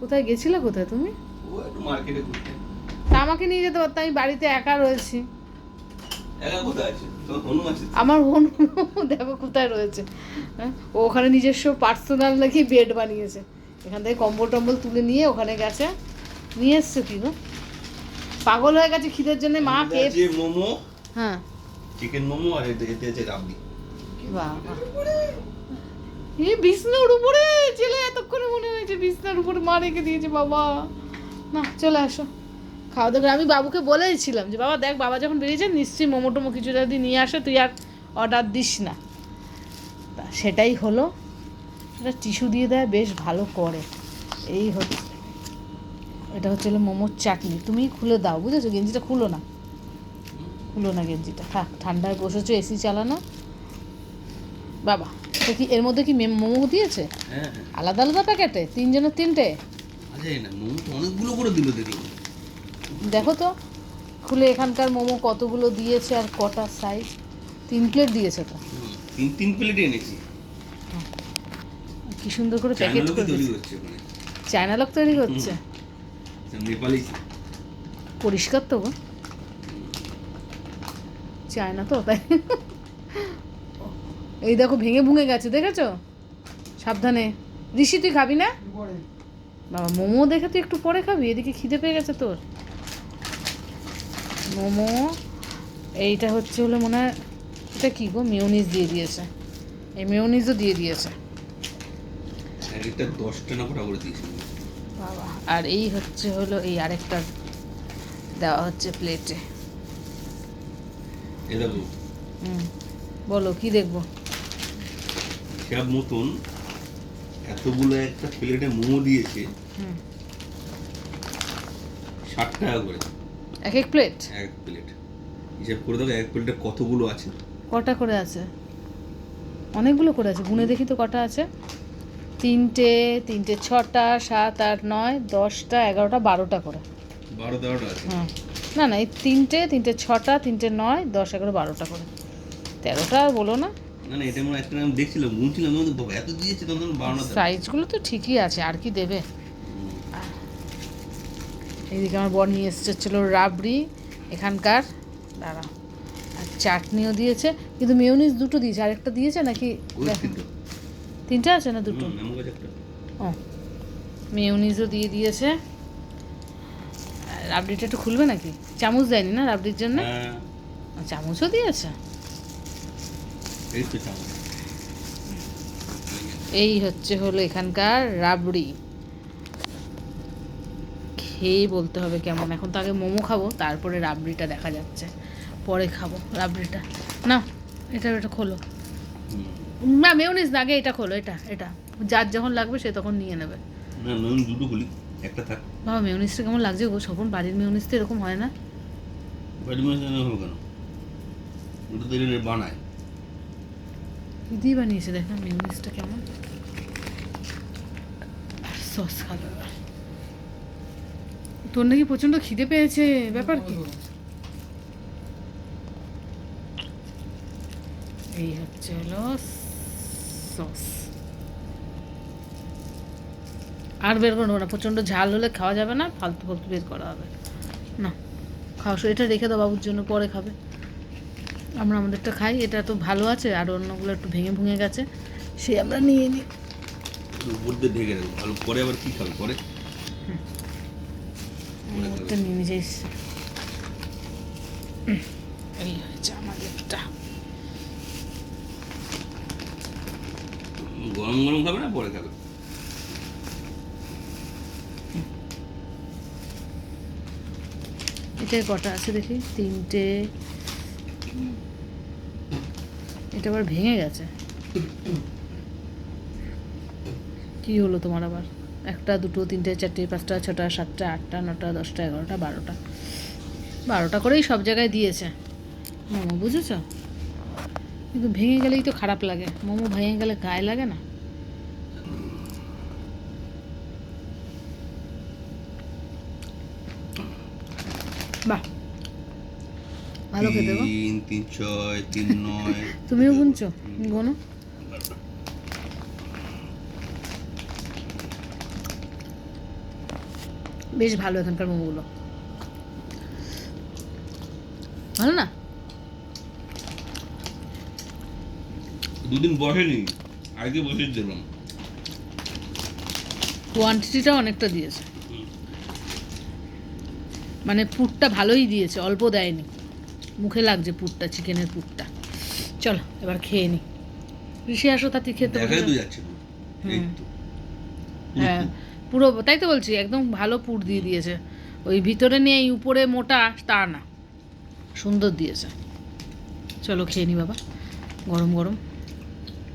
কোথায় গেছিলে কোথায় তুমি? মার্কেটে ঘুরতে। তা আমাকে নিয়ে যেতে পারতাম আমি বাড়িতে একা রয়েছি। হনু আমার বোন দেখো কোথায় রয়েছে। হ্যাঁ ও ওখানে নিজস্ব পার্সোনাল নাকি বেড বানিয়েছে। এখান থেকে কম্বল টম্বল তুলে নিয়ে ওখানে গেছে। নিয়ে এসছে কি গো? পাগল হয়ে গেছে খিদের জন্য মা কে মোমো হ্যাঁ। চিকেন মোমো আর এতে আছে রাবড়ি। বাবা। এই বিছনার উপরে? ছেলে এতক্ষণে মনে হয়েছে বিছনার উপরে মা রেখে দিয়েছে বাবা। না, চলে আসো। খাওয়া দাওয়া আমি বাবুকে বলেছিলাম যে, বাবা, দেখ, বাবা যখন বেরিয়েছে, নিশ্চয়ই মোমো টোমো কিছু যদি নিয়ে আসে, তুই আর অর্ডার দিস না। তা সেটাই হলো। এটা টিস্যু দিয়ে দেয়, বেশ ভালো করে। এই হচ্ছে। এটা হচ্ছে মোমোর চাটনি। তুমি খুলে দাও, বুঝেছ? গেঞ্জিটা খুলো না। খুলো না গেঞ্জিটা। থাক, ঠান্ডায় বসেছো এসি চালানো। বাবা তো কি এর মধ্যে কি মোমো দিয়েছে? হ্যাঁ হ্যাঁ। আলাদা আলাদা প্যাকেটে? তিনজনের তিনটে? না মোমো তো অনেকগুলো করে দিল দেখি দেখো তো খুলে এখানকার মোমো কতগুলো দিয়েছে আর কটা সাইজ তিন প্লেট দিয়েছে তো। তিন তিন প্লেট এনেছি। কি সুন্দর করে প্যাকেট করে তৈরি হচ্ছে ওখানে। চায়না লোক তৈরি হচ্ছে নেপালি। পরিষ্কার তো গো। চায়না তো তাই। এই দেখো ভেঙে ভুঙে গেছে দেখেছ? সাবধানে। ঋষি তুই খাবি না? বাবা মোমো দেখে তুই একটু পরে খাবি এদিকে খিদে পেয়ে গেছে তোর। মোমো এইটা হচ্ছে হলো মনে হয় এটা কি গো? মিউনিস দিয়ে দিয়েছে। এই মিউনিসও দিয়ে দিয়েছে। বাবা আর এই হচ্ছে হলো এই আরেকটা দেওয়া হচ্ছে প্লেটে হুম বলো কি দেখব? হিসাব মতন এতগুলো একটা প্লেটে মোমো দিয়েছে ষাট টাকা করে। এক এক প্লেট? এক প্লেট। হিসাব করে দেখো এক প্লেটে কতগুলো আছে? কটা করে আছে? অনেকগুলো করে আছে। গুনে দেখি তো কটা আছে। তিনটে তিনটে ছটা সাত আট নয় দশটা এগারোটা বারোটা করে। বারো তেরোটা আছে? হুম। না না এই তিনটে তিনটে ছটা তিনটে নয় দশ এগারো বারোটা করে। তেরোটা আর বলো না। না না এটা মনে একটা আমি দেখছিলাম গুনছিলাম আমি বাবা এত দিয়েছে তখন বারোটা সাইজগুলো তো ঠিকই আছে আর কি দেবে? এইদিকে আমার বর নিয়ে এসছে ছিল রাবড়ি এখানকার দাঁড়া আর চাটনিও দিয়েছে কিন্তু মেয়নিজ দুটো দিয়েছে আরেকটা দিয়েছে নাকি। তিনটে। আছে না দুটো? একটা। ও মেয়নিজও দিয়ে দিয়েছে। রাবড়িটা একটু খুলবে নাকি? চামচ দেয়নি না রাবড়ির জন্য? হ্যাঁ। চামচও দিয়েছে? এই হচ্ছে হলো এখানকার রাবড়ি। খেয়েই বলতে হবে কেমন। এখন তো আগে মোমো খাব তারপরে রাবড়িটা দেখা যাচ্ছে। পরে খাব রাবড়িটা। না এটা এটা খোলো। না মেয়নিস না আগে এটা খোলো এটা এটা। যার যখন লাগবে সে তখন নিয়ে নেবে। দুটো খুলি একটা থাক। বাবা মেয়নিসটা কেমন লাগছে গো? সপন বাড়ির মেয়নিস তো এরকম হয় না। বাড়ি মাছ হবে কেন? ওটা তো বানায়। দিয়ে বানিয়েছে দেখ না মেয়নিসটা কেমন। সস খাবে। তোর নাকি প্রচণ্ড খিদে পেয়েছে, ব্যাপার কি? এই হচ্ছে হলো সস আর বের করব না প্রচণ্ড ঝাল হলে খাওয়া যাবে না, ফালতু ফালতু বের করা হবে। না, খাওয়া এটা রেখে দাও বাবুর জন্য, পরে খাবে। আমরা আমাদেরটা খাই এটা তো ভালো আছে আর অন্যগুলো একটু ভেঙে ভুঙে গেছে। সে আমরা নিয়ে নিই একটু উপর দিয়ে ঢেকে রাখব। ভালো পরে আবার কি খাবে? পরে? নিয়ে এই হচ্ছে আমাদেরটা। গরম গরম খাবে না? পরে খাবে। এটায় কটা আছে দেখি? তিনটে এটা আবার ভেঙে গেছে। কি হলো তোমার আবার? একটা, দুটো, তিনটে, চারটে, পাঁচটা, ছটা, সাতটা, আটটা, নটা, দশটা, এগারোটা, বারোটা। বারোটা করেই সব জায়গায় দিয়েছে। মোমো, বুঝেছ? কিন্তু ভেঙে গেলেই তো খারাপ লাগে। মোমো ভেঙে গেলে গায়ে লাগে না? বাহ। ভালো খেতে গো। তিন তিন ছয় তিন নয়। তুমিও গুনছো? গোনো। বেশ ভালো এখানকার মোমোগুলো। ভালো না? দুদিন বসেনি আজকে বসে দিলাম। কোয়ান্টিটিটা অনেকটা দিয়েছে। মানে পুরটা ভালোই দিয়েছে অল্প দেয়নি। মুখে লাগছে পুরটা চিকেনের পুরটা। চলো এবার খেয়ে নি। ঋষি আসো তাতে খেতে হ্যাঁ পুরো তাই তো বলছি একদম ভালো পুর দিয়ে দিয়েছে। ওই ভিতরে নিয়ে এই উপরে মোটা তা না। সুন্দর দিয়েছে। চলো খেয়ে নি বাবা। গরম গরম।